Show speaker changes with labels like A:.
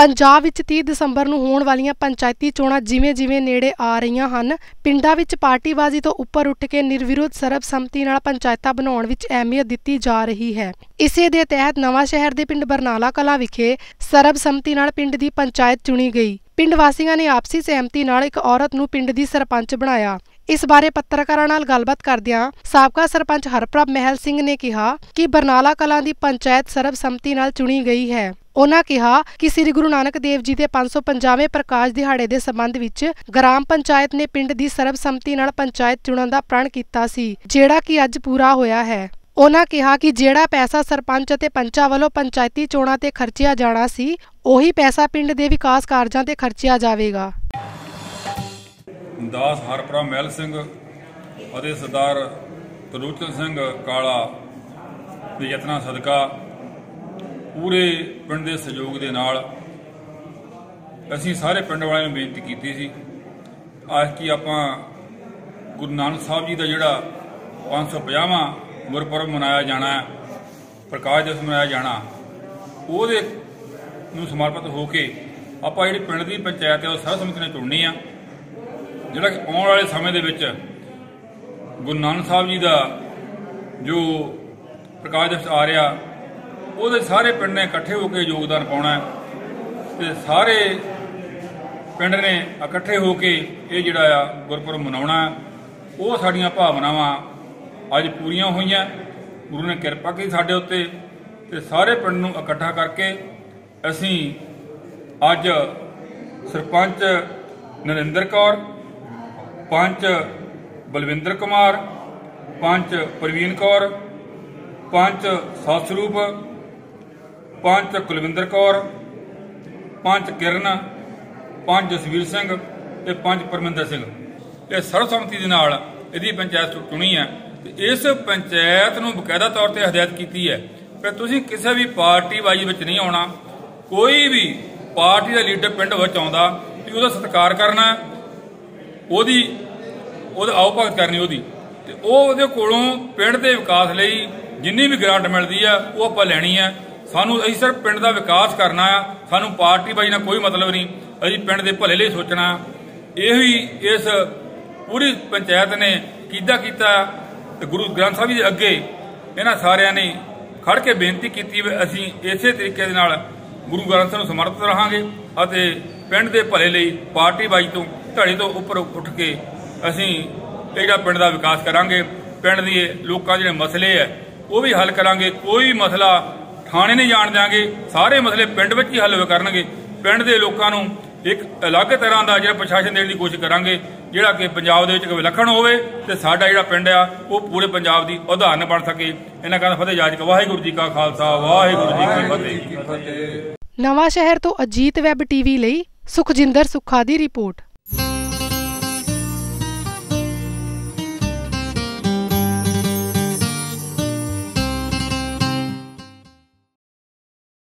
A: ਪੰਜਾਬ ਵਿੱਚ 30 ਦਸੰਬਰ ਨੂੰ ਹੋਣ ਵਾਲੀਆਂ ਪੰਚਾਇਤੀ ਚੋਣਾਂ ਜਿਵੇਂ-ਜਿਵੇਂ ਨੇੜੇ ਆ ਰਹੀਆਂ ਹਨ, ਪਿੰਡਾਂ ਵਿੱਚ ਪਾਰਟੀਬਾਜ਼ੀ ਤੋਂ ਉੱਪਰ ਉੱਠ ਕੇ ਨਿਰਵਿਰੋਧ ਸਰਬਸੰਮਤੀ ਨਾਲ ਪੰਚਾਇਤਾਂ ਬਣਾਉਣ ਵਿੱਚ ਅਹਿਮੀਅਤ ਦਿੱਤੀ ਜਾ ਰਹੀ ਹੈ। ਇਸੇ ਦੇ ਤਹਿਤ ਨਵਾਂ ਸ਼ਹਿਰ ਦੇ ਪਿੰਡ ਬਰਨਾਲਾ ਕਲਾਂ ਵਿਖੇ ਸਰਬਸੰਮਤੀ ਨਾਲ ਪਿੰਡ ਦੀ ਪੰਚਾਇਤ ਚੁਣੀ ਗਈ। ਪਿੰਡ ਵਾਸੀਆਂ ਨੇ ਆਪਸੀ ਸਹਿਮਤੀ ਨਾਲ ਇੱਕ ਔਰਤ ਨੂੰ ਪਿੰਡ ਦੀ ਸਰਪੰਚ ਬਣਾਇਆ। ਇਸ ਬਾਰੇ ਪੱਤਰਕਾਰਾਂ ਨਾਲ ਗੱਲਬਾਤ ਕਰਦਿਆਂ ਸਾਬਕਾ ਸਰਪੰਚ ਹਰਪ੍ਰਭ ਮਹਿਲ ਸਿੰਘ ਨੇ ਕਿਹਾ ਕਿ ਬਰਨਾਲਾ ਕਲਾਂ ਦੀ ਪੰਚਾਇਤ ਸਰਬਸੰਮਤੀ ਨਾਲ ਚੁਣੀ ਗਈ ਹੈ। ਉਹਨਾਂ ਕਿਹਾ ਕਿ ਸ੍ਰੀ ਗੁਰੂ ਨਾਨਕ ਦੇਵ ਜੀ ਦੇ 550ਵੇਂ ਪ੍ਰਕਾਸ਼ ਦਿਹਾੜੇ ਦੇ ਸੰਬੰਧ ਵਿੱਚ ਗ੍ਰਾਮ ਪੰਚਾਇਤ ਨੇ ਪਿੰਡ ਦੀ ਸਰਬਸੰਮਤੀ ਨਾਲ ਪੰਚਾਇਤ ਚੁਣਨ ਦਾ ਪ੍ਰਣ ਕੀਤਾ ਸੀ, ਜਿਹੜਾ ਕਿ ਅੱਜ ਪੂਰਾ ਹੋਇਆ ਹੈ। ਉਹਨਾਂ ਕਿਹਾ ਕਿ ਜਿਹੜਾ ਪੈਸਾ ਸਰਪੰਚ ਅਤੇ ਪੰਚਾਂ ਵੱਲੋਂ ਪੰਚਾਇਤੀ ਚੋਣਾਂ ਤੇ ਖਰਚਿਆ ਜਾਣਾ ਸੀ, ਉਹੀ ਪੈਸਾ ਪਿੰਡ ਦੇ ਵਿਕਾਸ ਕਾਰਜਾਂ ਤੇ ਖਰਚਿਆ ਜਾਵੇਗਾ।
B: ਦਾਸ ਹਰਪ੍ਰਾ ਮਹਿਲ ਸਿੰਘ ਅਤੇ ਸਰਦਾਰ ਤਰੁਚਨ ਸਿੰਘ ਕਾਲਾ ਦੇ ਯਤਨਾਂ ਸਦਕਾ ਪੂਰੇ ਪਿੰਡ ਦੇ ਸਹਿਯੋਗ ਦੇ ਨਾਲ ਅਸੀਂ ਸਾਰੇ ਪਿੰਡ ਵਾਲਿਆਂ ਨੂੰ ਬੇਨਤੀ ਕੀਤੀ ਸੀ। ਅੱਜ ਕੀ ਆਪਾਂ ਗੁਰੂ ਨਾਨਕ ਸਾਹਿਬ ਜੀ ਦਾ ਜਿਹੜਾ 550ਵਾਂ ਗੁਰਪੁਰਬ ਮਨਾਇਆ ਜਾਣਾ ਪ੍ਰਕਾਸ਼ ਦਿਵਸ ਮਨਾਇਆ ਜਾਣਾ, ਉਹਦੇ ਨੂੰ ਸਮਰਪਿਤ ਹੋ ਕੇ ਆਪਾਂ ਜਿਹੜੀ ਪਿੰਡ ਦੀ ਪੰਚਾਇਤ ਹੈ, ਉਹ ਸਰਬਸੰਮਤੀ ਨਾਲ ਚੁਣਨੀ ਆ। ਜਿਹੜਾ ਕਿ ਆਉਣ ਵਾਲੇ ਸਮੇਂ ਦੇ ਵਿੱਚ ਗੁਰੂ ਨਾਨਕ ਸਾਹਿਬ ਜੀ ਦਾ ਜੋ ਪ੍ਰਕਾਸ਼ ਦਿਵਸ ਆ ਰਿਹਾ ਉਹਦੇ ਸਾਰੇ ਪਿੰਡ ਨੇ ਇਕੱਠੇ ਹੋ ਕੇ ਯੋਗਦਾਨ ਪਾਉਣਾ ਹੈ ਤੇ ਸਾਰੇ ਪਿੰਡ ਨੇ ਇਕੱਠੇ ਹੋ ਕੇ ਇਹ ਜਿਹੜਾ ਆ ਗੁਰਪੁਰਬ ਮਨਾਉਣਾ ਉਹ ਸਾਡੀਆਂ ਭਾਵਨਾਵਾਂ ਅੱਜ ਪੂਰੀਆਂ ਹੋਈਆਂ। ਗੁਰੂ ਨੇ ਕਿਰਪਾ ਕੀਤੀ ਸਾਡੇ ਉੱਤੇ ਤੇ ਸਾਰੇ ਪਿੰਡ ਨੂੰ ਇਕੱਠਾ ਕਰਕੇ ਅਸੀਂ ਅੱਜ ਸਰਪੰਚ ਨਰਿੰਦਰ ਕੌਰ, ਪੰਚ ਬਲਵਿੰਦਰ ਕੁਮਾਰ, ਪੰਚ ਪ੍ਰਵੀਨ ਕੌਰ, ਪੰਚ ਸਤਸਰੂਪ ਪੰਜ ਕੁਲਵਿੰਦਰ ਕੌਰ, ਪੰਜ ਕਿਰਨ, ਪੰਜ ਜਸਵੀਰ ਸਿੰਘ ਤੇ ਪੰਜ ਪਰਮਿੰਦਰ ਸਿੰਘ। ਇਹ ਸਰਵਸੰਮਤੀ ਦੇ ਨਾਲ ਇਹਦੀ ਪੰਚਾਇਤ ਚੁਣੀ ਹੈ ਤੇ ਇਸ ਪੰਚਾਇਤ ਨੂੰ ਬਕਾਇਦਾ ਤੌਰ ਤੇ ਹਦਾਇਤ ਕੀਤੀ ਹੈ ਕਿ ਤੁਸੀਂ ਕਿਸੇ ਵੀ ਪਾਰਟੀ ਬਾਜੀ ਵਿੱਚ ਨਹੀਂ ਆਉਣਾ, ਕੋਈ ਵੀ ਪਾਰਟੀ ਦਾ ਲੀਡਰ ਪਿੰਡ ਵਿੱਚ ਆਉਂਦਾ ਵੀ ਉਹਦਾ ਸਤਿਕਾਰ ਕਰਨਾ, ਉਹਦੀ, ਉਹਦਾ ਆਓ ਭਗਤ ਕਰਨੀ ਉਹਦੀ। ਤੇ ਉਹ ਉਹਦੇ ਕੋਲੋਂ ਪਿੰਡ ਦੇ ਵਿਕਾਸ ਲਈ ਜਿੰਨੀ ਵੀ ਗ੍ਰਾਂਟ ਮਿਲਦੀ ਆ ਉਹ ਆਪਾਂ ਲੈਣੀ ਆ ਸਾਨੂੰ ਅਸੀਂ ਸਿਰਫ ਪਿੰਡ ਦਾ ਵਿਕਾਸ ਕਰਨਾ ਆ, ਸਾਨੂੰ ਪਾਰਟੀ ਬਾਈ ਨਾਲ ਕੋਈ ਮਤਲਬ ਨਹੀਂ, ਅਸੀਂ ਪਿੰਡ ਦੇ ਭਲੇ ਲਈ ਸੋਚਣਾ। ਇਹੋ ਹੀ ਇਸ ਪੂਰੀ ਪੰਚਾਇਤ ਨੇ ਕੀਤਾ ਕੀਤਾ ਤੇ ਗੁਰੂ ਗ੍ਰੰਥ ਸਾਹਿਬ ਜੀ ਦੇ ਅੱਗੇ ਇਹਨਾਂ ਸਾਰਿਆਂ ਨੇ ਖੜ ਕੇ ਬੇਨਤੀ ਕੀਤੀ ਵੀ ਅਸੀਂ ਇਸੇ ਤਰੀਕੇ ਦੇ ਨਾਲ ਗੁਰੂ ਗ੍ਰੰਥ ਸਾਹਿਬ ਨੂੰ ਸਮਰਪਿਤ ਰਹਾਂਗੇ ਅਤੇ ਪਿੰਡ ਦੇ ਭਲੇ ਲਈ ਪਾਰਟੀ ਬਾਈ ਤੋਂ ਧੜੇ ਤੋਂ ਉੱਪਰ ਉੱਠ ਕੇ ਅਸੀਂ ਇਹਦਾ ਪਿੰਡ ਦਾ ਵਿਕਾਸ ਕਰਾਂਗੇ। ਪਿੰਡ ਦੇ ਲੋਕਾਂ ਦੇ ਜਿਹੜੇ ਮਸਲੇ ਹੈ ਉਹ ਵੀ ਹੱਲ ਕਰਾਂਗੇ। ਕੋਈ ਮਸਲਾ ਥਾਣੇ ਨਹੀਂ ਜਾਣ ਦਿਆਂਗੇ ਸਾਰੇ ਮਸਲੇ ਪਿੰਡ ਵਿੱਚ ਹੀ ਹੱਲ ਕਰਨਗੇ। ਪਿੰਡ ਦੇ ਲੋਕਾਂ ਨੂੰ ਇੱਕ ਅਲੱਗ ਤਰ੍ਹਾਂ ਦਾ ਜਿਹੜਾ ਪ੍ਰਸ਼ਾਸਨ ਦੇਣ ਦੀ ਕੋਸ਼ਿਸ਼ ਕਰਾਂਗੇ ਜਿਹੜਾ ਕਿ ਪੰਜਾਬ ਦੇ ਵਿੱਚ ਇੱਕ ਵਿਲੱਖਣ ਹੋਵੇ ਤੇ ਸਾਡਾ ਜਿਹੜਾ ਪਿੰਡ ਆ ਉਹ ਪੂਰੇ ਪੰਜਾਬ ਦੀ ਉਦਾਹਰਨ ਬਣ ਸਕੇ। ਇਹਨਾਂ ਕਹਿੰਦਾ ਫਤਿਹ ਜਾਜ ਵਾਹਿਗੁਰੂ ਜੀ ਕਾ ਖਾਲਸਾ ਵਾਹਿਗੁਰੂ ਜੀ ਕੀ ਫਤਿਹ।
A: ਨਵਾਂ ਸ਼ਹਿਰ ਤੋਂ ਅਜੀਤ ਵੈਬ ਟੀਵੀ ਲਈ ਸੁਖਜਿੰਦਰ ਸੁੱਖਾ ਦੀ ਰਿਪੋਰਟ।